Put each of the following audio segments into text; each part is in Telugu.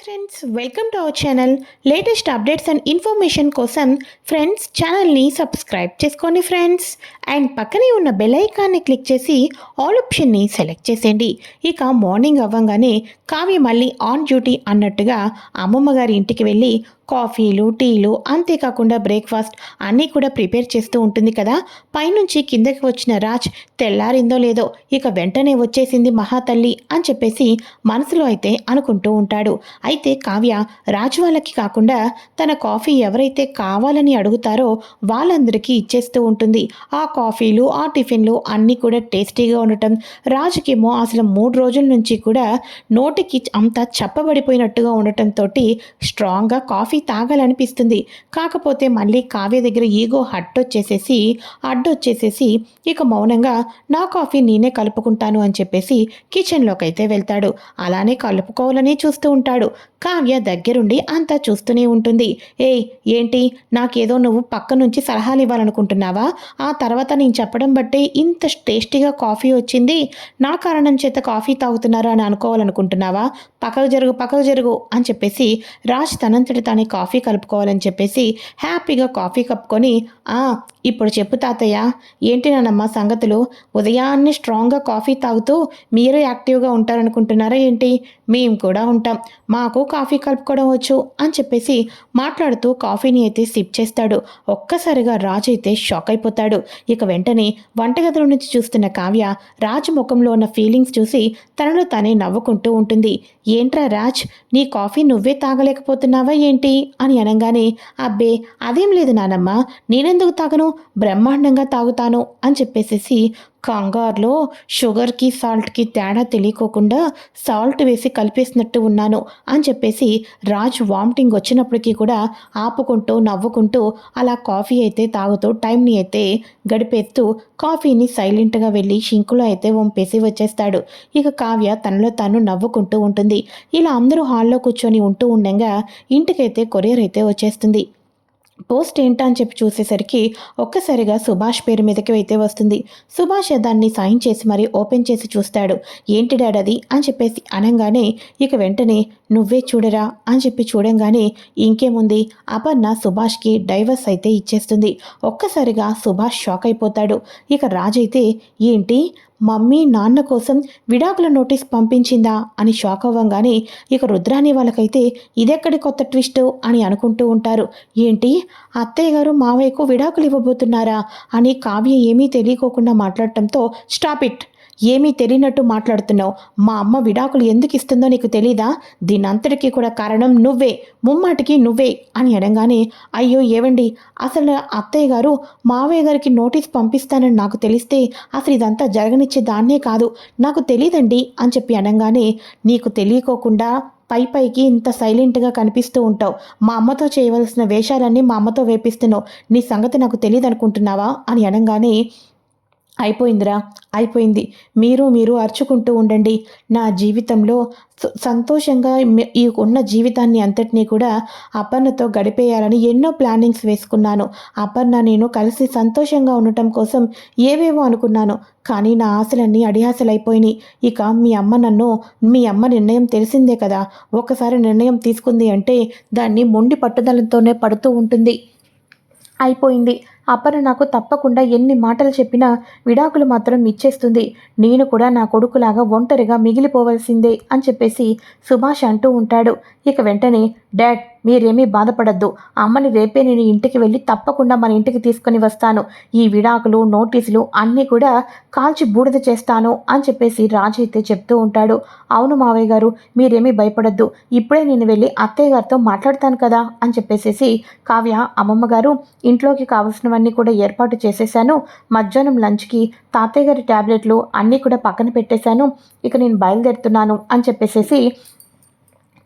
Friends welcome to our channel latest updates and information కోసం ఫ్రెండ్స్ ఛానల్ని సబ్స్క్రైబ్ చేసుకోండి ఫ్రెండ్స్ అండ్ పక్కనే ఉన్న బెల్ ఐకాన్ని క్లిక్ చేసి ఆల్ ఆప్షన్ని సెలెక్ట్ చేసేయండి. ఇక మార్నింగ్ అవ్వగానే కావ్య మళ్ళీ ఆన్ డ్యూటీ అన్నట్టుగా అమ్మమ్మ గారి ఇంటికి వెళ్ళి కాఫీలు టీలు అంతేకాకుండా బ్రేక్ఫాస్ట్ అన్నీ కూడా ప్రిపేర్ చేస్తూ ఉంటుంది కదా. పైనుంచి కిందకి వచ్చిన రాజ్ తెల్లారిందో లేదో ఇక వెంటనే వచ్చేసింది మహాతల్లి అని చెప్పేసి మనసులో అయితే అనుకుంటూ ఉంటాడు. అయితే కావ్య రాజు వాళ్ళకి కాకుండా తన కాఫీ ఎవరైతే కావాలని అడుగుతారో వాళ్ళందరికీ ఇచ్చేస్తూ ఉంటుంది. ఆ కాఫీలు ఆ టిఫిన్లు అన్నీ కూడా టేస్టీగా ఉండటం రాజుకేమో అసలు మూడు రోజుల నుంచి కూడా నోటికి అంతా చప్పబడిపోయినట్టుగా ఉండటంతో స్ట్రాంగ్గా కాఫీ తాగాలనిపిస్తుంది. కాకపోతే మళ్ళీ కావ్య దగ్గర ఈగో హట్ వచ్చేసేసి అడ్డొచ్చేసేసి ఇక మౌనంగా నా కాఫీ నేనే కలుపుకుంటాను అని చెప్పేసి కిచెన్లోకి అయితే వెళ్తాడు. అలానే కలుపుకోవాలని చూస్తూ ఉంటాడు. కావ్య దగ్గరుండి అంతా చూస్తూనే ఉంటుంది. ఏయ్ ఏంటి? నాకేదో నువ్వు పక్క నుంచి సలహాలు ఇవ్వాలనుకుంటున్నావా? ఆ తర్వాత నేను చెప్పడం బట్టే ఇంత టేస్టీగా కాఫీ వచ్చింది. నా కారణం చేత కాఫీ తాగుతున్నారా అని అనుకోవాలనుకుంటున్నావా? పక్కకు జరుగు పక్కకు జరుగు అని చెప్పేసి రాజ్ తనంతటి తానే కాఫీ కలుపుకోవాలని చెప్పేసి హ్యాపీగా కాఫీ కప్పుకొని ఆ ఇప్పుడు చెప్పు తాతయ్య ఏంటి నానమ్మ సంగతులు? ఉదయాన్నే స్ట్రాంగ్గా కాఫీ తాగుతూ మీరు యాక్టివ్గా ఉంటారనుకుంటున్నారా ఏంటి? మేము కూడా ఉంటాం. మాకు కాఫీ కలుపుకోవడం వచ్చు అని చెప్పేసి మాట్లాడుతూ కాఫీని అయితే సిప్ చేస్తాడు. ఒక్కసారిగా రాజు అయితే షాక్ అయిపోతాడు. ఇక వెంటనే వంటగదిలో నుంచి చూస్తున్న కావ్య రాజు ముఖంలో ఉన్న ఫీలింగ్స్ చూసి తనలో తనే నవ్వుకుంటూ ఉంటుంది. ఏంట్రా రాజ్ నీ కాఫీ నువ్వే తాగలేకపోతున్నావా ఏంటి? అని అనగానే అబ్బే అదేం లేదు నానమ్మ. నేనెందుకు తాగను? బ్రహ్మాండంగా తాగుతాను అని చెప్పేసేసి కంగారులో షుగర్కి సాల్ట్కి తేడా తెలియకోకుండా సాల్ట్ వేసి కలిపేసినట్టు ఉన్నాను అని చెప్పేసి రాజు వామిటింగ్ వచ్చినప్పటికీ కూడా ఆపుకుంటూ నవ్వుకుంటూ అలా కాఫీ అయితే తాగుతూ టైంని అయితే గడిపేస్తూ కాఫీని సైలెంట్గా వెళ్ళి షింకులో అయితే వంపేసి వచ్చేస్తాడు. ఇక కావ్య తనలో తాను నవ్వుకుంటూ ఉంటుంది. ఇలా అందరూ హాల్లో కూర్చొని ఉంటూ ఉండగా ఇంటికైతే కొరియర్ అయితే వచ్చేస్తుంది. పోస్ట్ ఏంటా అని చెప్పి చూసేసరికి ఒక్కసారిగా సుభాష్ పేరు మీదకి అయితే వస్తుంది. సుభాష్ దాన్ని సైన్ చేసి మరి ఓపెన్ చేసి చూస్తాడు. ఏంటి డాడది అది? అని చెప్పేసి అనగానే ఇక వెంటనే నువ్వే చూడరా? అని చెప్పి చూడంగానే ఇంకేముంది? అపర్ణ సుభాష్కి డైవర్స్ అయితే ఇచ్చేస్తుంది. ఒక్కసారిగా సుభాష్ షాక్ అయిపోతాడు. ఇక రాజైతే ఏంటి? మమ్మీ నాన్న కోసం విడాకుల నోటీస్ పంపించిందా అని షాక్ అవ్వంగానే ఇక రుద్రాని వాళ్ళకైతే ఇదెక్కడి కొత్త ట్విస్ట్ అని అనుకుంటూ ఉంటారు. ఏంటి? అత్తయ్య గారు మావయ్యకు విడాకులు ఇవ్వబోతున్నారా అని కావ్య ఏమీ తెలియకోకుండా మాట్లాడటంతో స్టాప్ ఇట్ ఏమీ తెలియనట్టు మాట్లాడుతున్నావు? మా అమ్మ విడాకులు ఎందుకు ఇస్తుందో నీకు తెలీదా? దీనంతటికీ కూడా కారణం నువ్వే. ముమ్మాటికి నువ్వే అని అనగానే అయ్యో ఏవండి? అసలు అత్తయ్య గారు మావయ్య గారికి నోటీస్ పంపిస్తానని నాకు తెలిస్తే అసలు ఇదంతా జరగనిచ్చే దాన్నే కాదు. నాకు తెలియదండి అని చెప్పి అనగానే నీకు తెలియకోకుండా పై పైకి ఇంత సైలెంట్గా కనిపిస్తూ ఉంటావు. మా అమ్మతో చేయవలసిన వేషాలన్నీ మా అమ్మతో వేపిస్తున్నావు. నీ సంగతి నాకు తెలియదు అనుకుంటున్నావా అని అనగానే అయిపోయిందిరా అయిపోయింది. మీరు మీరు అరుచుకుంటూ ఉండండి. నా జీవితంలో సంతోషంగా ఈ ఉన్న జీవితాన్ని అంతటినీ కూడా అపర్ణతో గడిపేయాలని ఎన్నో ప్లానింగ్స్ వేసుకున్నాను. అపర్ణ నేను కలిసి సంతోషంగా ఉండటం కోసం ఏవేవో అనుకున్నాను. కానీ నా ఆశలన్నీ అడిహాసలైపోయినాయి. ఇక మీ అమ్మ నన్ను మీ అమ్మ నిర్ణయం తెలిసిందే కదా. ఒకసారి నిర్ణయం తీసుకుంది అంటే దాన్ని మొండి పట్టుదలతోనే పడుతూ ఉంటుంది. అయిపోయింది. అపర నాకు తప్పకుండా ఎన్ని మాటలు చెప్పినా విడాకులు మాత్రం ఇచ్చేస్తుంది. నేను కూడా నా కొడుకులాగా ఒంటరిగా మిగిలిపోవలసిందే అని చెప్పేసి సుభాష్ అంటూ ఉంటాడు. ఇక వెంటనే డాడ్ మీరేమీ బాధపడద్దు. అమ్మని రేపే నేను ఇంటికి వెళ్ళి తప్పకుండా మన ఇంటికి తీసుకొని వస్తాను. ఈ విడాకులు నోటీసులు అన్నీ కూడా కాల్చి బూడిద చేస్తాను అని చెప్పేసి రాజు అయితే చెప్తూ ఉంటాడు. అవును మావయ్య గారు మీరేమీ భయపడద్దు. ఇప్పుడే నేను వెళ్ళి అత్తయ్య గారితో మాట్లాడతాను కదా అని చెప్పేసేసి కావ్య అమ్మమ్మ గారు ఇంట్లోకి కావలసినవన్నీ కూడా ఏర్పాటు చేసేసాను మధ్యాహ్నం లంచ్కి తాతయ్య గారి ట్యాబ్లెట్లు అన్నీ కూడా పక్కన పెట్టేశాను. ఇక నేను బయలుదేరుతున్నాను అని చెప్పేసేసి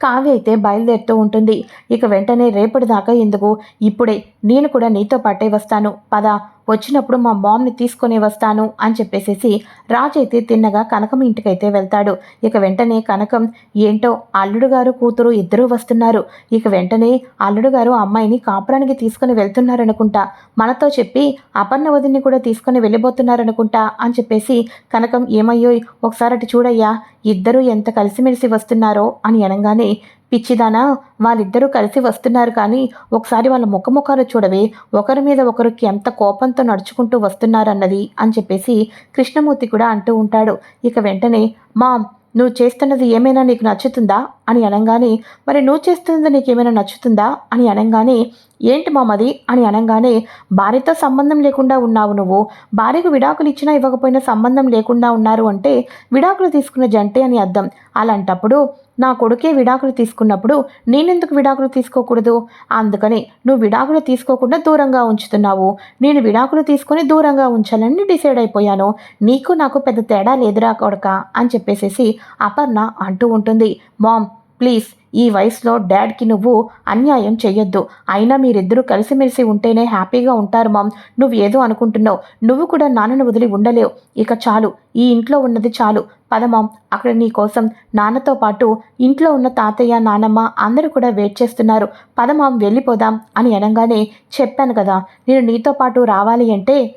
కావ్య అయితే బయలుదేరుతూ ఉంటుంది. ఇక వెంటనే రేపటి దాకా ఎందుకు? ఇప్పుడే. నేను కూడా నీతో పాటే వస్తాను. పద. వచ్చినప్పుడు మా మామ్ని తీసుకొని వస్తాను అని చెప్పేసేసి రాజు అయితే తిన్నగా కనకం ఇంటికైతే వెళ్తాడు. ఇక వెంటనే కనకం ఏంటో అల్లుడు గారు కూతురు ఇద్దరూ వస్తున్నారు. ఇక వెంటనే అల్లుడు గారు అమ్మాయిని కాపురానికి తీసుకుని వెళ్తున్నారనుకుంటా. మనతో చెప్పి అపర్ణ వదిని కూడా తీసుకుని వెళ్ళిపోతున్నారనుకుంటా అని చెప్పేసి కనకం ఏమయ్యో ఒకసారి అటు చూడయ్యా ఇద్దరూ ఎంత కలిసిమెలిసి వస్తున్నారో అని అనగానే పిచ్చిదానా వాళ్ళిద్దరూ కలిసి వస్తున్నారు కానీ ఒకసారి వాళ్ళ ముఖముఖాలు చూడవే ఒకరి మీద ఒకరికి ఎంత కోపంతో నడుచుకుంటూ వస్తున్నారన్నది అని చెప్పేసి కృష్ణమూర్తి కూడా అంటూ ఉంటాడు. ఇక వెంటనే మామ్ నువ్వు చేస్తున్నది ఏమైనా నీకు నచ్చుతుందా? అని అనగానే మరి నువ్వు చేస్తున్నది నీకు ఏమైనా నచ్చుతుందా? అని అనగానే ఏంటి మామది అని అనగానే భార్యతో సంబంధం లేకుండా ఉన్నావు నువ్వు. భార్యకు విడాకులు ఇచ్చినా ఇవ్వకపోయినా సంబంధం లేకుండా ఉన్నారు అంటే విడాకులు తీసుకున్న జంటే అని అర్థం. అలాంటప్పుడు నా కొడుకే విడాకులు తీసుకున్నప్పుడు నేనెందుకు విడాకులు తీసుకోకూడదు? అందుకని నువ్వు విడాకులు తీసుకోకుండా దూరంగా ఉంచుతున్నావు. నేను విడాకులు తీసుకొని దూరంగా ఉంచాలని డిసైడ్ అయిపోయాను. నీకు నాకు పెద్ద తేడా లేదురా కొడక అని చెప్పేసేసి అపర్ణ అంటూ ఉంటుంది. మామ్ ప్లీజ్ ఈ వయసులో డాడ్కి నువ్వు అన్యాయం చెయ్యొద్దు. అయినా మీరిద్దరూ కలిసిమెలిసి ఉంటేనే హ్యాపీగా ఉంటారు మామ్. నువ్వు ఏదో అనుకుంటున్నావు. నువ్వు కూడా నాన్నను వదిలి ఉండలేవు. ఇక చాలు. ఈ ఇంట్లో ఉన్నది చాలు. పదమాం అక్కడ నీ కోసం నాన్నతో పాటు ఇంట్లో ఉన్న తాతయ్య నానమ్మ అందరూ కూడా వెయిట్ చేస్తున్నారు. పదమాం వెళ్ళిపోదాం అని అనగానే చెప్పాను కదా. నేను నీతో పాటు రావాలి అంటే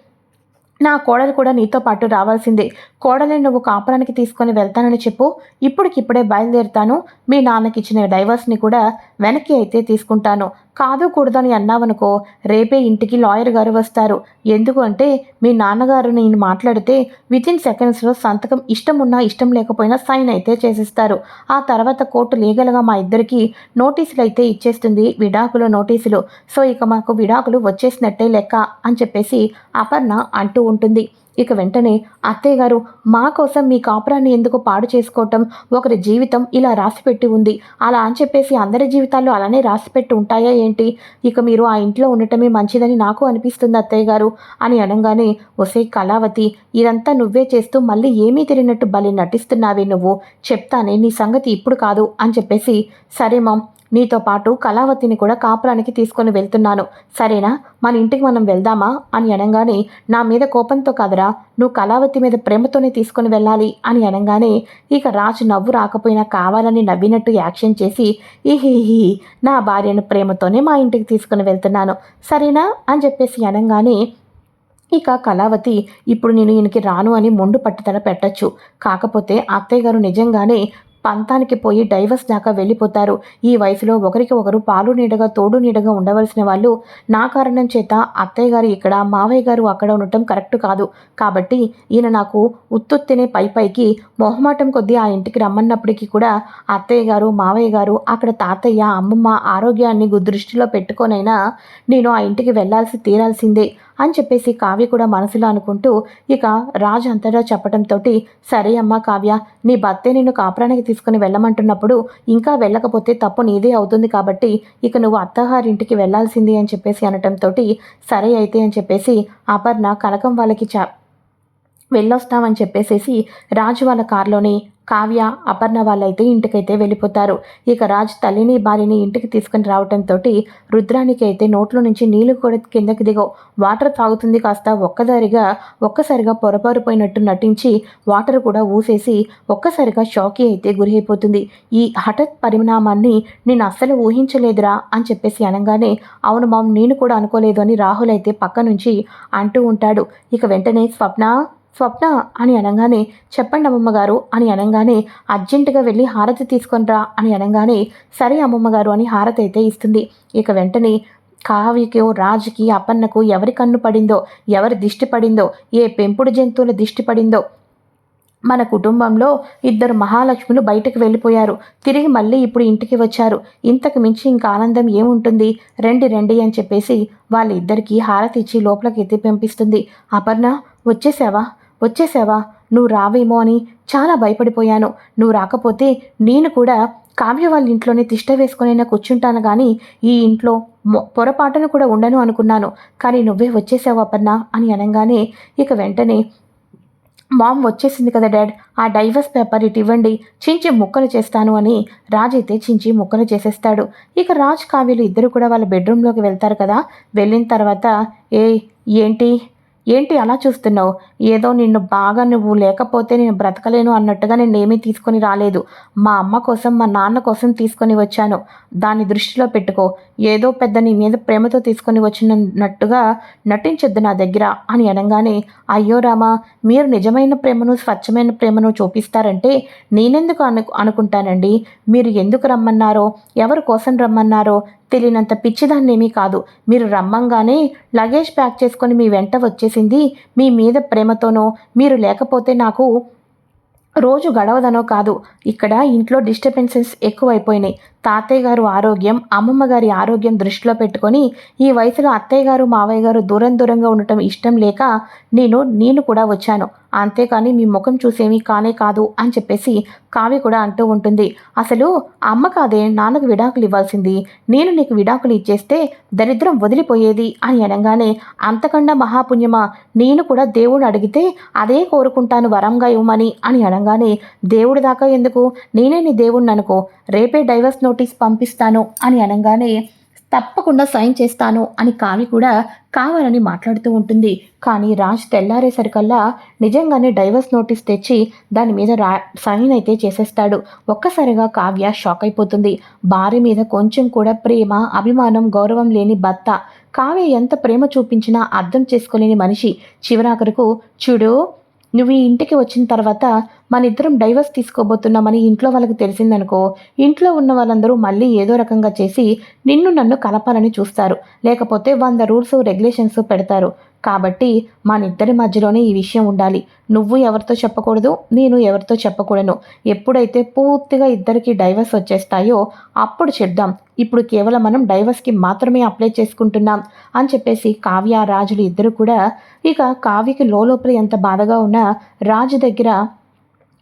నా కోడలు కూడా నీతో పాటు రావాల్సిందే. కోడలే నువ్వు కాపురానికి తీసుకొని వెళ్తానని చెప్పు. ఇప్పటికిప్పుడే బయలుదేరుతాను. మీ నాన్నకి ఇచ్చిన డైవర్స్ని కూడా వెనక్కి అయితే తీసుకుంటాను. కాదు కూడదని అన్నావనుకో రేపే ఇంటికి లాయర్ గారు వస్తారు. ఎందుకు అంటే మీ నాన్నగారు నేను మాట్లాడితే వితిన్ సెకండ్స్లో సంతకం ఇష్టం ఉన్నా ఇష్టం లేకపోయినా సైన్ అయితే చేసిస్తారు. ఆ తర్వాత కోర్టు లీగల్గా మా ఇద్దరికి నోటీసులు అయితే ఇచ్చేస్తుంది విడాకులు నోటీసులు. సో ఇక మాకు విడాకులు వచ్చేసినట్టే లెక్క అని చెప్పేసి అపర్ణ అంటూ ఉంటుంది. ఇక వెంటనే అత్తయ్య గారు మా కోసం మీ కాపురాన్ని ఎందుకు పాడు చేసుకోవటం? ఒకరి జీవితం ఇలా రాసిపెట్టి ఉంది. అలా అని చెప్పేసి అందరి జీవితాల్లో అలానే రాసిపెట్టి ఉంటాయా ఏంటి? ఇక మీరు ఆ ఇంట్లో ఉండటమే మంచిదని నాకు అనిపిస్తుంది అత్తయ్య గారు అని అనగానే ఒసే కళావతి ఇదంతా నువ్వే చేస్తూ మళ్ళీ ఏమీ తిరిగినట్టు బలి నటిస్తున్నావే నువ్వు. చెప్తానే నీ సంగతి ఇప్పుడు కాదు అని చెప్పేసి సరే మామ్ నీతో పాటు కళావతిని కూడా కాపురానికి తీసుకొని వెళ్తున్నాను. సరేనా? మన ఇంటికి మనం వెళ్దామా? అని అనగానే నా మీద కోపంతో కాదురా నువ్వు కళావతి మీద ప్రేమతోనే తీసుకొని వెళ్ళాలి అని అనగానే ఇక రాజు నవ్వు రాకపోయినా కావాలని నవ్వినట్టు యాక్షన్ చేసి ఇహి నా భార్యను ప్రేమతోనే మా ఇంటికి తీసుకుని వెళ్తున్నాను. సరేనా? అని చెప్పేసి అనగానే ఇక కళావతి ఇప్పుడు నేను ఈయనకి రాను అని మొండు పట్టుదల పెట్టచ్చు. కాకపోతే అత్తయ్య గారు నిజంగానే పంతానికి పోయి డైవర్స్ దాకా వెళ్ళిపోతారు. ఈ వయసులో ఒకరికి ఒకరు పాలు నీడగా తోడు నీడగా ఉండవలసిన వాళ్ళు నా కారణం చేత అత్తయ్య గారు ఇక్కడ మావయ్య గారు అక్కడ ఉండటం కరెక్ట్ కాదు. కాబట్టి ఈయన నాకు ఉత్తుత్తినే పై పైకి మొహమాటం కొద్దీ ఆ ఇంటికి రమ్మన్నప్పటికీ కూడా అత్తయ్య గారు మావయ్య గారు అక్కడ తాతయ్య అమ్మమ్మ ఆరోగ్యాన్ని దృష్టిలో పెట్టుకొనైనా నేను ఆ ఇంటికి వెళ్ళాల్సి తీరాల్సిందే. అని చెప్పేసి కావ్య కూడా మనసులో అనుకుంటూ ఇక రాజు అంతటా చెప్పడంతో సరే అమ్మా కావ్య నీ భర్తే నిన్ను కాపురానికి తీసుకుని వెళ్ళమంటున్నప్పుడు ఇంకా వెళ్ళకపోతే తప్పు నీదే అవుతుంది కాబట్టి ఇక నువ్వు అత్తగారింటికి వెళ్ళాల్సింది అని చెప్పేసి అనటంతో సరే అయితే అని చెప్పేసి అపర్ణ కనకం వాళ్ళకి చ వెళ్ళొస్తామని చెప్పేసేసి రాజు వాళ్ళ కారులోనే కావ్య అపర్ణ వాళ్ళైతే ఇంటికైతే వెళ్ళిపోతారు. ఇక రాజ్ తల్లిని భార్యని ఇంటికి తీసుకుని రావడంతో రుద్రానికి అయితే నోట్లో నుంచి నీళ్ళు కూడా కిందకి దిగో వాటర్ తాగుతుంది కాస్త ఒక్కదారిగా ఒక్కసారిగా పొరపారిపోయినట్టు నటించి వాటర్ కూడా ఊసేసి ఒక్కసారిగా షాకీ అయితే గురి అయిపోతుంది ఈ హఠత్ పరిణామాన్ని నేను అస్సలు ఊహించలేదురా అని చెప్పేసి అనగానే అవును మామ్ నేను కూడా అనుకోలేదు అని రాహుల్ అయితే పక్క నుంచి అంటూ ఉంటాడు. ఇక వెంటనే స్వప్న స్వప్న అని అనగానే చెప్పండి అమ్మమ్మగారు అని అనగానే అర్జెంటుగా వెళ్ళి హారతి తీసుకొనిరా అని అనగానే సరే అమ్మమ్మగారు అని హారతి అయితే ఇస్తుంది. ఇక వెంటనే కావ్యకో రాజుకి అపన్నకు ఎవరి కన్ను పడిందో ఎవరి దిష్టి పడిందో ఏ పెంపుడు జంతువుల దిష్టి పడిందో మన కుటుంబంలో ఇద్దరు మహాలక్ష్ములు బయటకు వెళ్ళిపోయారు. తిరిగి మళ్ళీ ఇప్పుడు ఇంటికి వచ్చారు. ఇంతకు మించి ఇంకా ఆనందం ఏముంటుంది? రండి రండి అని చెప్పేసి వాళ్ళిద్దరికీ హారతి ఇచ్చి లోపలికి ఎత్తి పంపిస్తుంది. అపర్ణ వచ్చేసావా? వచ్చేసావా? నువ్వు రావేమో అని చాలా భయపడిపోయాను. నువ్వు రాకపోతే నేను కూడా కావ్య వాళ్ళ ఇంట్లోనే తిష్ట వేసుకునైనా కూర్చుంటాను కానీ ఈ ఇంట్లో పొరపాటును కూడా ఉండను అనుకున్నాను. కానీ నువ్వే వచ్చేసావు అపర్ణ అని అనగానే ఇక వెంటనే మామ్ వచ్చేసింది కదా డాడ్ ఆ డైవర్స్ పేపర్ ఇటు ఇవ్వండి చించి ముక్కలు చేస్తాను అని రాజ్ అయితే చించి ముక్కలు చేసేస్తాడు. ఇక రాజ్ కావ్యలు ఇద్దరు కూడా వాళ్ళ బెడ్రూమ్లోకి వెళ్తారు కదా. వెళ్ళిన తర్వాత ఏ ఏంటి? ఏంటి అలా చూస్తున్నావు? ఏదో నిన్ను బాగా నువ్వు లేకపోతే నేను బ్రతకలేను అన్నట్టుగా నేను ఏమీ తీసుకొని రాలేదు. మా అమ్మ కోసం మా నాన్న కోసం తీసుకొని వచ్చాను. దాన్ని దృష్టిలో పెట్టుకో. ఏదో పెద్ద నీ మీద ప్రేమతో తీసుకొని వచ్చినట్టుగా నటించొద్దు నా దగ్గర అని అనగానే అయ్యో రామా మీరు నిజమైన ప్రేమను స్వచ్ఛమైన ప్రేమను చూపిస్తారంటే నేనెందుకు అను అనుకుంటానండి? మీరు ఎందుకు రమ్మన్నారో ఎవరి కోసం రమ్మన్నారో తెలియనంత పిచ్చిదాన్నేమీ కాదు. మీరు రమ్మంగానే లగేజ్ ప్యాక్ చేసుకొని మీ వెంట వచ్చేసింది. మీ మీద ప్రేమతోనో మీరు లేకపోతే నాకు రోజు గడవదనో కాదు. ఇక్కడ ఇంట్లో డిస్టర్బెన్సెస్ ఎక్కువైపోయినాయి. తాతయ్య గారు ఆరోగ్యం అమ్మమ్మ గారి ఆరోగ్యం దృష్టిలో పెట్టుకొని ఈ వయసులో అత్తయ్య గారు మావయ్య గారు దూరం దూరంగా ఉండటం ఇష్టం లేక నేను నేను కూడా వచ్చాను. అంతేకాని మీ ముఖం చూసేమీ కానే కాదు అని చెప్పేసి కావ్య కూడా అంటూ ఉంటుంది. అసలు అమ్మ కాదే నాన్నకు విడాకులు ఇవ్వాల్సింది. నేను నీకు విడాకులు ఇచ్చేస్తే దరిద్రం వదిలిపోయేది అని అనగానే అంతకన్నా మహాపుణ్యమా? నేను కూడా దేవుడు అడిగితే అదే కోరుకుంటాను వరంగా ఇవ్వమని అని అనగానే దేవుడి దాకా ఎందుకు? నేనే నీ దేవుణ్ణి అనుకో. రేపే డైవర్స్ నోటీస్ పంపిస్తాను అని అనగానే తప్పకుండా సైన్ చేస్తాను అని కావి కూడా కావాలని మాట్లాడుతూ ఉంటుంది. కానీ రాజ్ తెల్లారేసరికల్లా నిజంగానే డైవర్స్ నోటీస్ తెచ్చి దాని మీద రా సైన్ అయితే చేసేస్తాడు. ఒక్కసారిగా కావ్య షాక్ అయిపోతుంది. భార్య మీద కొంచెం కూడా ప్రేమ అభిమానం గౌరవం లేని భర్త. కావ్య ఎంత ప్రేమ చూపించినా అర్థం చేసుకోలేని మనిషి. చివరాఖరుకు చూడు నువ్వు ఈ ఇంటికి వచ్చిన తర్వాత మన ఇద్దరం డైవర్స్ తీసుకోబోతున్నామని ఇంట్లో వాళ్ళకి తెలిసిందనుకో ఇంట్లో ఉన్న వాళ్ళందరూ మళ్ళీ ఏదో రకంగా చేసి నిన్ను నన్ను కలపాలని చూస్తారు. లేకపోతే వంద రూల్స్ రెగ్యులేషన్స్ పెడతారు. కాబట్టి మన ఇద్దరి మధ్యలోనే ఈ విషయం ఉండాలి. నువ్వు ఎవరితో చెప్పకూడదు నేను ఎవరితో చెప్పకూడను. ఎప్పుడైతే పూర్తిగా ఇద్దరికి డైవర్స్ వచ్చేస్తాయో అప్పుడు చెప్దాం. ఇప్పుడు కేవలం మనం డైవర్స్కి మాత్రమే అప్లై చేసుకుంటున్నాం అని చెప్పేసి కావ్య రాజులు ఇద్దరు కూడా ఇక కావ్యకి లోపల ఎంత బాధగా ఉన్నా రాజు దగ్గర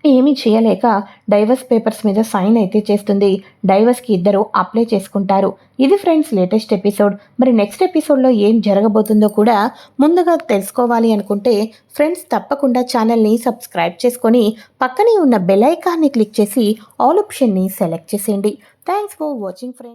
ఏమీ చేయలేక డైవర్స్ పేపర్స్ మీద సైన్ అయితే చేస్తుంది. డైవర్స్కి ఇద్దరు అప్లై చేసుకుంటారు. ఇది ఫ్రెండ్స్ లేటెస్ట్ ఎపిసోడ్. మరి నెక్స్ట్ ఎపిసోడ్లో ఏం జరగబోతుందో కూడా ముందుగా తెలుసుకోవాలి అనుకుంటే ఫ్రెండ్స్ తప్పకుండా ఛానల్ని సబ్స్క్రైబ్ చేసుకొని పక్కనే ఉన్న బెల్ ఐకాన్ని క్లిక్ చేసి ఆల్ ఆప్షన్ని సెలెక్ట్ చేసేయండి. Thanks for watching friends.